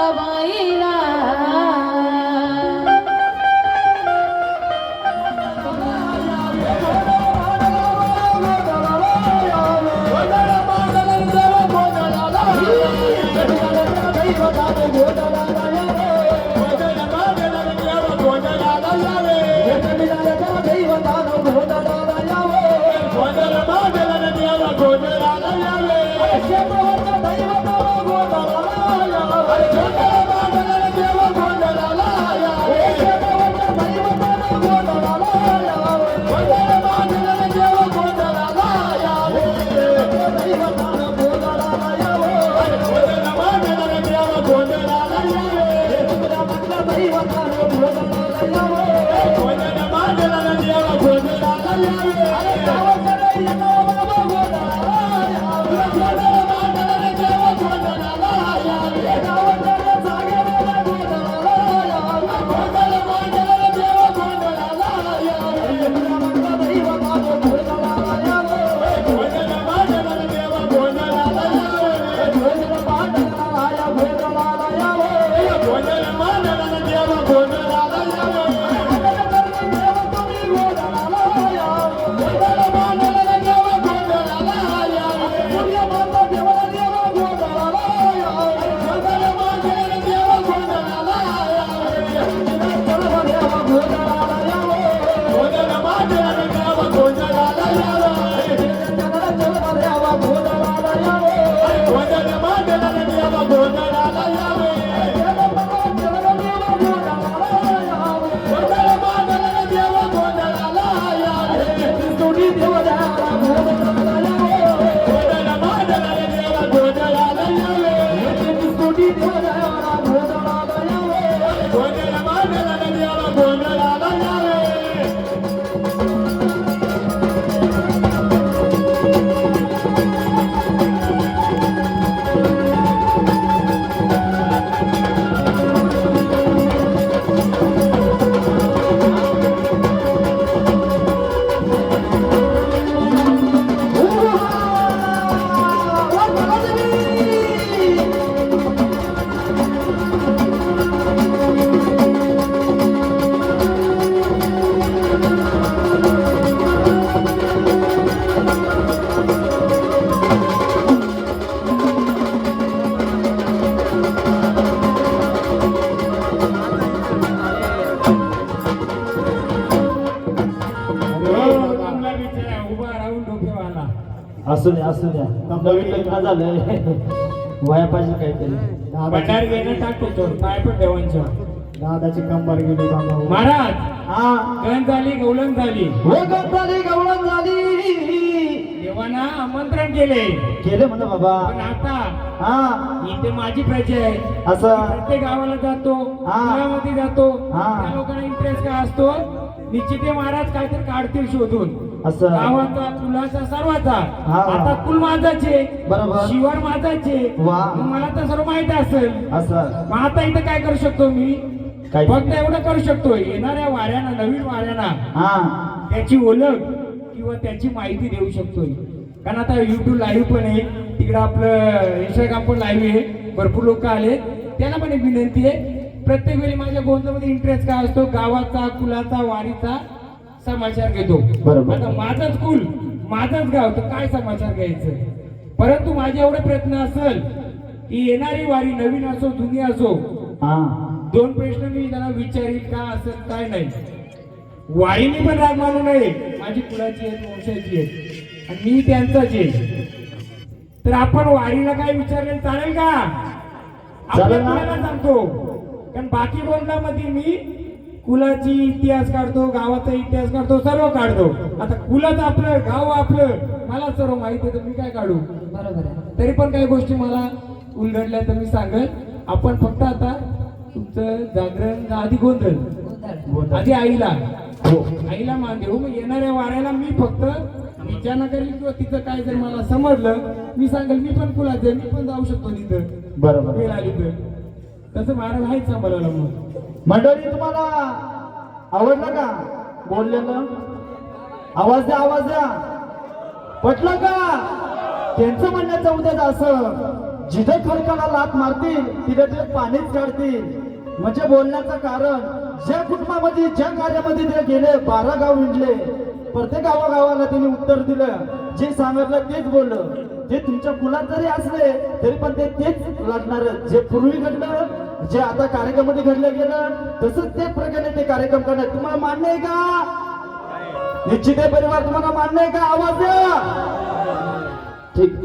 বাবাই Oh. नवीन लग्न झालंय. वया पाहिजे काहीतरी भंडार घेणं टाकतो पाय पण देवांच्या दादाची कंबर गेली बाबा. महाराज! हा. गण झाली गौलन झाली. हो झाली गवळण झाली. देवांना आमंत्रण केले. केलं म्हणलं बाबा. पण आता हा. इथे माझी प्रजा आहे. असं. प्रत्येक गावाला जातो हा. गावामध्ये जातो. हा. त्या लोकांना इंटरेस्ट काय असतो? निश्चित महाराज काहीतरी काढतील शोधून. असं. गावाचा कुलाचा सर्वाचा हा. आता कुल माझाचे बरोबर. शिवार माझाचे वा. मग मला तर सर्व माहीत असेल असं मग आता इथं काय करू शकतो मी काय? फक्त एवढं करू शकतो येणाऱ्या वाऱ्यांना नवीन वाऱ्यांना हा त्याची ओळख किंवा त्याची माहिती देऊ शकतोय कारण आता युट्यूब लाईव्ह पण आहे तिकडं आपलं इंस्टाग्राम पण लाईव्ह आहे भरपूर लोक आले त्यांना पण एक विनंती आहे प्रत्येक वेळी माझ्या गोंधळमध्ये इंटरेस्ट काय असतो गावाचा कुलाचा वारीचा समाचार घेतो बरोबर. आता माझाच कुल माझाच गाव तर काय समाचार घ्यायचं? परंतु माझे एवढे प्रयत्न असेल की येणारी वारी नवीन असो जुनी असो दोन प्रश्न मी त्यांना विचारील का असं काय नाही. वाईनी पण राग मानू नये. माझी कुलाची आहेत वंशाची आहेत आणि मी त्यांचाच आहे. तर आपण वारीला काय विचारले चालेल का. कुलाला सांगतो. कारण बाकी गोंधळामध्ये मी कुलाची इतिहास काढतो गावाचा इतिहास काढतो सर्व काढतो. आता कुलाच आपलं गाव आपलं मला सर्व माहिती आहे तर मी काय काढू? बरोबर आहे. तरी पण काही गोष्टी मला उलगडल्या तर मी सांगेल. आपण फक्त आता तुमचं जागरण आधी गोंधळ. आधी आईला. हो. आईला मान देऊ. मग येणाऱ्या वाऱ्याला मी फक्त विचारणा करेल किंवा तिचं काय जर मला समजलं मी सांगेल मी पण कुलाचं आहे, मी पण जाऊ शकतो तिथं. बरोबर. आली तर तसं महाराज आहेच सांभाळायला मग. मंडळी तुम्हाला आवडलं का? बोललेलं? आवाज द्या आवाज द्या. पटलं का? त्यांचं म्हणण्याचं उद्याच असं जिथे खडकाला लात मारतील तिथे ते पाणीच काढतील. म्हणजे बोलण्याचं कारण ज्या कुटुंबामध्ये ज्या कार्यामध्ये ते गेले बारा गाव विणले. प्रत्येक गावागावाला त्यांनी उत्तर दिलं. जे सांगितलं तेच बोललं. ते तुमच्या मुलात जरी असले तरी पण ते तेच लढणार. जे पूर्वी घडलं जे आता कार्यक्रमामध्ये घडलं गेलं तसंच त्याच प्रकारे ते कार्यक्रम करणार. तुम्हाला मान्य आहे का? निश्चित परिवार तुम्हाला मान्य आहे का? आवाज द्या. ठीक.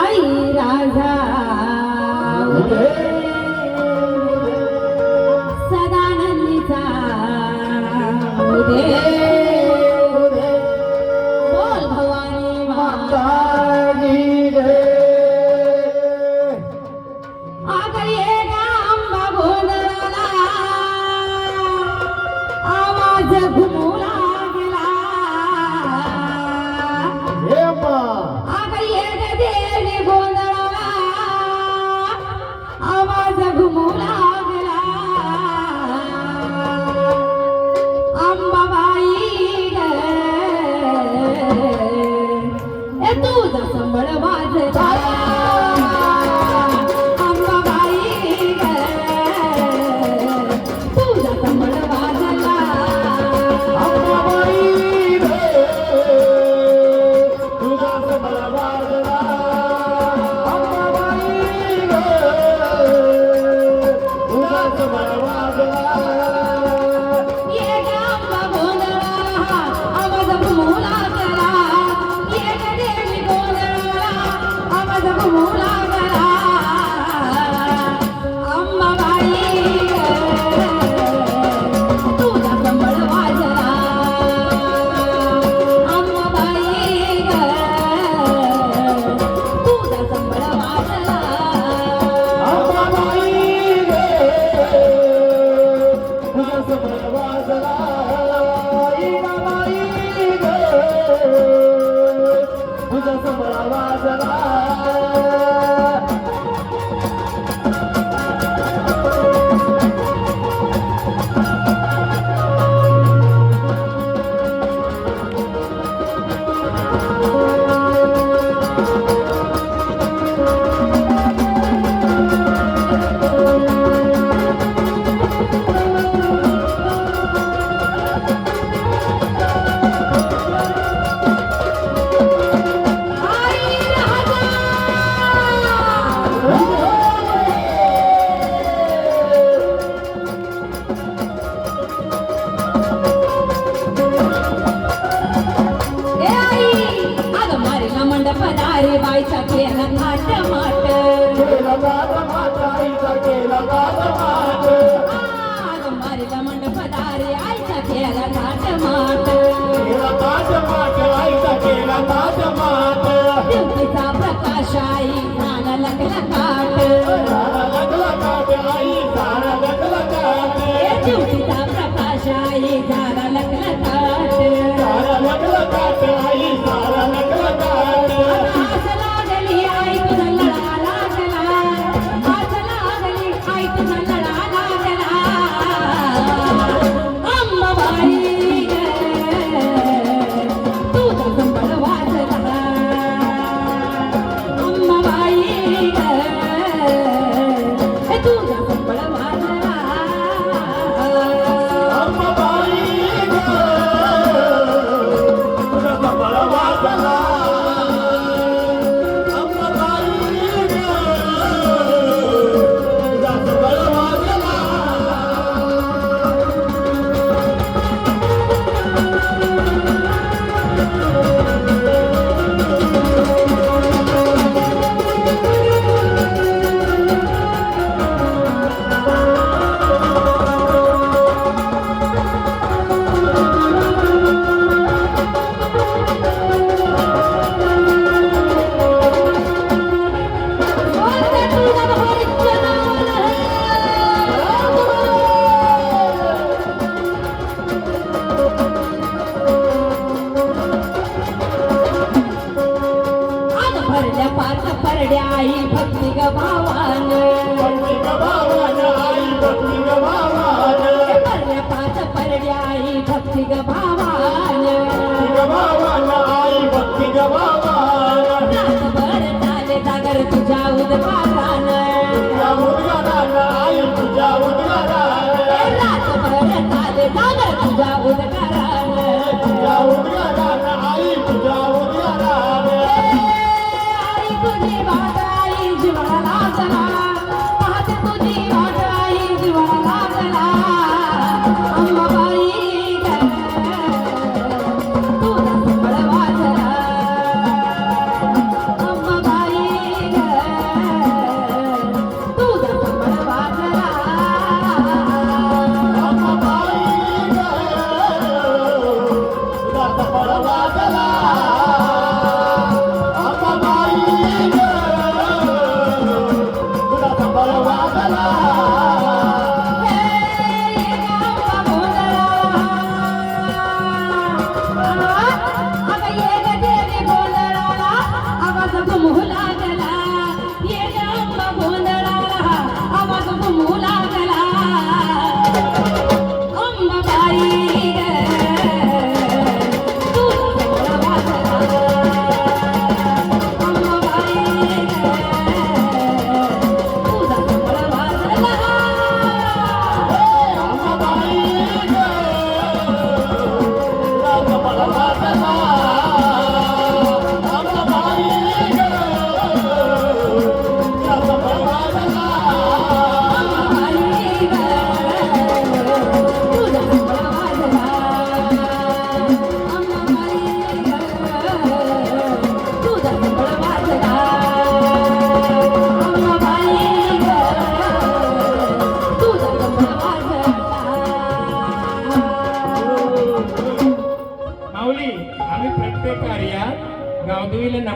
आई राजा.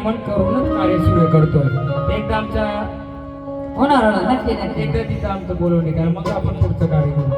नमन करूनच कार्य सुरू करतोय. एकदा आमच्या होणार होणार नक्की नक्की. एकदा तिथं आमचं बोलवणे कारण मग आपण पुढचं कार्य करू.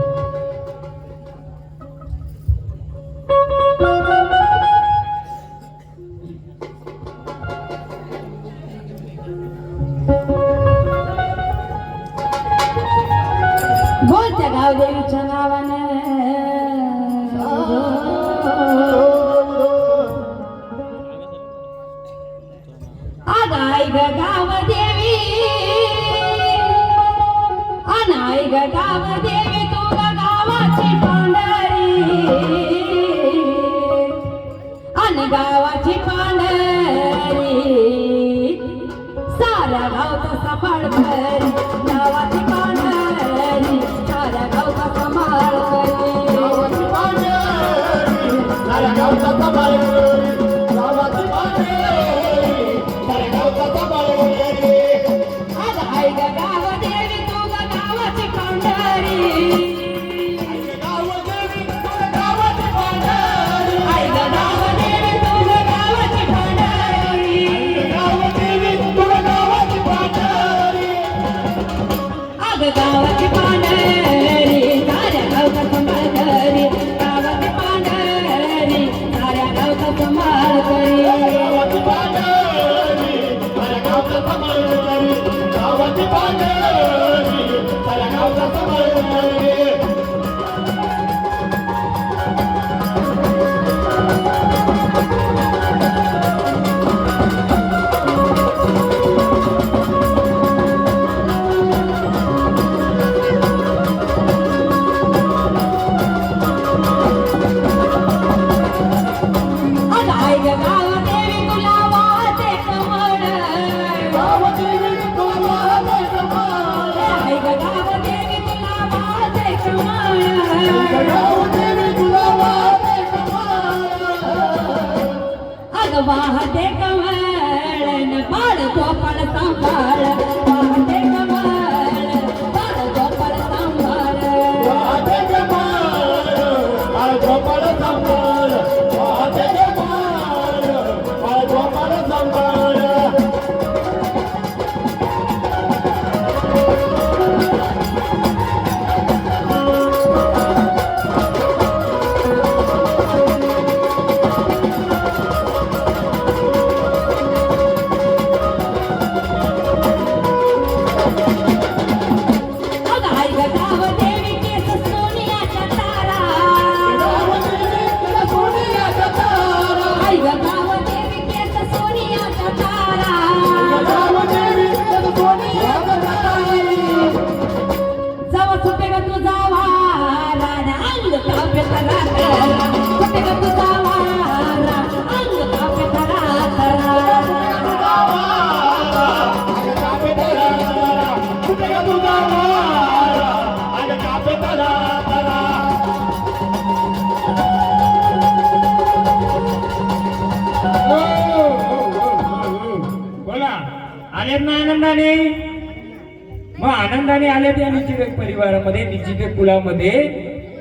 कुलामध्ये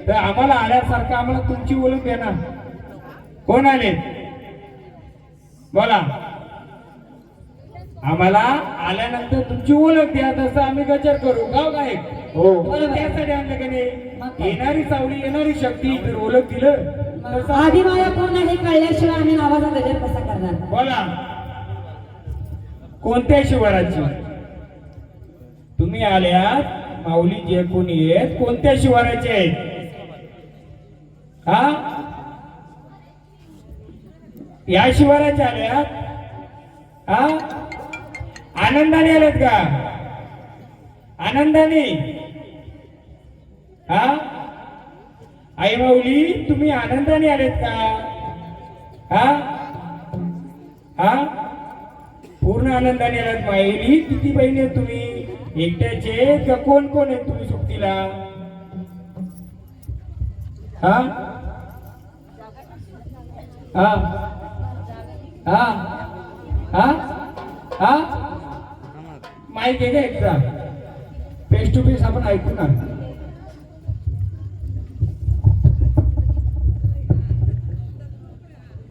तर आम्हाला आल्यासारखं आम्हाला तुमची ओळख द्या ना कोण आले? बोला. आम्हाला आल्यानंतर तुमची ओळख द्या तसं आम्ही गजर करू. गाव काय हो. त्यासाठी आणलं का नाही? येणारी सावली येणारी शक्ती. जर ओळख दिलं तसं आधी माया कोण आहे कळल्याशिवाय आम्ही नावाचा गजर कसा करणार? बोला. कोणत्या शिवाराची? तुम्ही आल्यात माऊली जे कोणी आहेत कोणत्या शिवाराचे आहेत? हा? या शिवाराच्या आल्यात? हा? आनंदाने आल्यात का? आनंदाने? हा? आई माऊली तुम्ही आनंदाने आलेत का? हा? हा? पूर्ण आनंदाने आलात माईली किती बहिणी आहेत तुम्ही? एकट्याचे का कोण कोण आहेत तुम्ही सुट्टीला हा? हा? हा? हा? हा? माईक आहे का एकदा फेस टू फेस आपण ऐकू ना.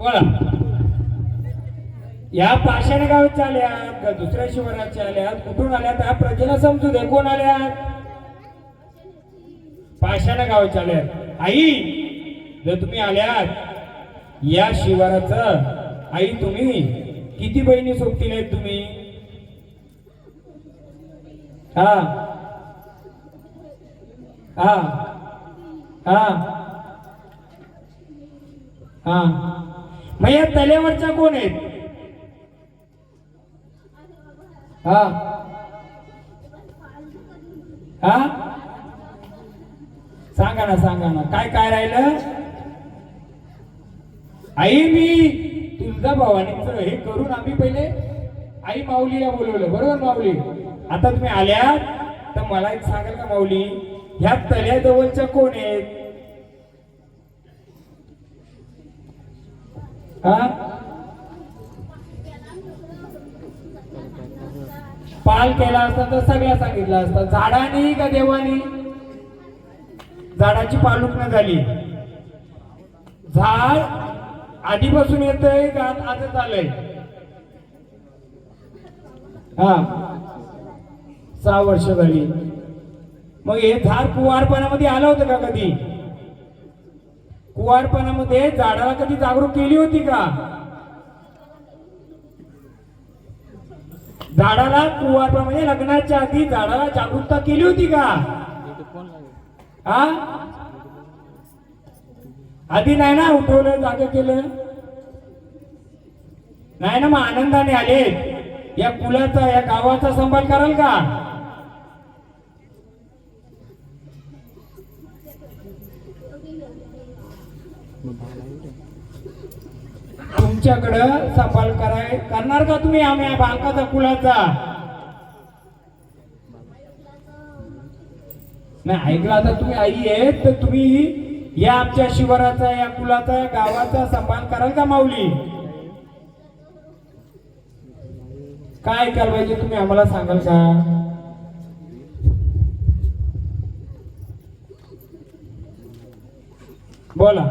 बोला. या पाषाण गावच्या आल्यात का दुसऱ्या शिवाराच्या आल्यात? कुठून आल्यात? या प्रजेला समजू दे. कोण आल्यात? पाषाण गावच्या आल्यात. आई जर तुम्ही आल्यात या शिवाराचं आई तुम्ही किती बहिणी सोबतील आहेत तुम्ही? हा. हा. हा. हा. मग या तल्यावरच्या कोण आहेत? हा. हा? सांगा ना सांगा ना. काय काय राहिलं? आई मी तुळजा भवानीचं हे करून आम्ही पहिले आई माऊलीला बोलवलं. बरोबर माऊली? आता तुम्ही आल्यात तर मला एक सांगाल का माऊली? ह्या तल्याजवळच्या कोण आहेत? हा? पाल केला असता तर सगळ्या सांगितलं असतं. झाडाने का देवानी? झाडाची पालुकणं झाली. झाड आधीपासून येतंय का आजच आलंय? हा. सहा वर्ष झाली. मग हे झाड कुवारपणामध्ये आलं होतं का कधी? कुवारपणामध्ये झाडाला कधी जागरूक केली होती का? झाडाला कुवारपणा म्हणजे लग्नाच्या आधी झाडाला जागरूकता केली होती का? हा? आधी नाही ना उठवलं जाग केलं? नाही ना मग आनंदाने आले. या कुलाचा या गावाचा संभाल कराल का? तुमच्याकडं सांभाळ कराय करणार का तुम्ही आम्ही बालकाचा कुलाचा? नाही ऐकलं आता तुम्ही आई आहे तर तुम्ही या आमच्या शिवाराचा या कुलाचा या गावाचा सांभाळ कराल का माऊली? काय ऐकायला पाहिजे तुम्ही आम्हाला सांगाल का? बोला.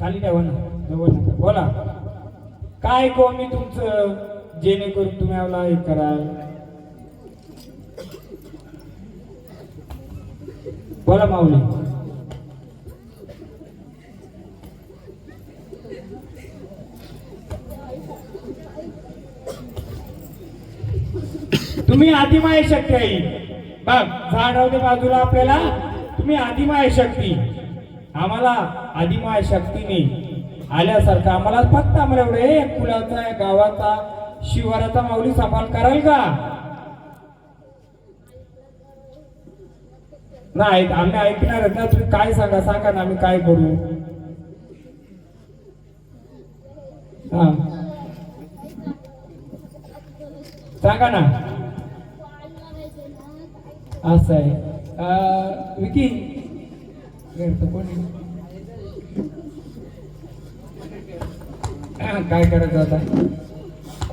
खाली ठेवा ना. जवळ नका बोला. काय को मी तुमचं जेणेकरून तुम्ही आम्हाला हे कराल? बोला माऊली. तुम्ही आदिमाय शक्ती आहे. बघ झाड राहू बाजूला आपल्याला. तुम्ही आदिमाय शक्ती. आम्हाला आदिमाय शक्तीने आल्यासारखं आम्हाला फक्त आम्हाला एवढे एक कुलाचा गावाचा शिवाराचा माऊली सांभाळ कराल का? नाही आम्ही ऐकणार ना तुम्ही काय सांगा सांगा ना आम्ही काय करू हा. सांगा ना. असं आहे. विकी. कोणी काय करायचं आता?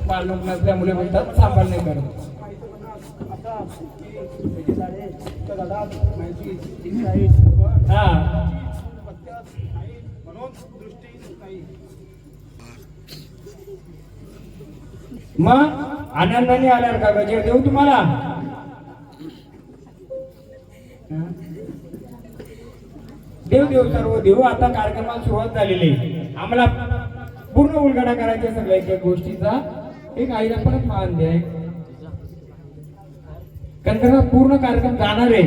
मालूम नसल्यामुळे म्हणतात सांभाळ नाही करत हा. मग आनंदाने आल्यावर का गजर देऊ तुम्हाला? देव देव सर्व देऊ आता कार्यक्रमाला सुरुवात झालेली आहे. आम्हाला पूर्ण उलगडा करायचा सगळ्या एक गोष्टीचा. एक आईला परत मान द्याय कारण का पूर्ण कार्यक्रम जाणार आहे.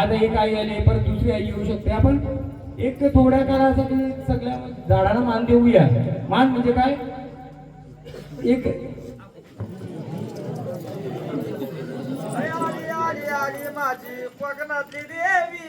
आज एक आई आली परत दुसरी आई येऊ शकते. आपण एक थोड्या काळासाठी सगळ्या झाडांना मान देऊया. मान म्हणजे काय? एक आली आली आली माझी देवी.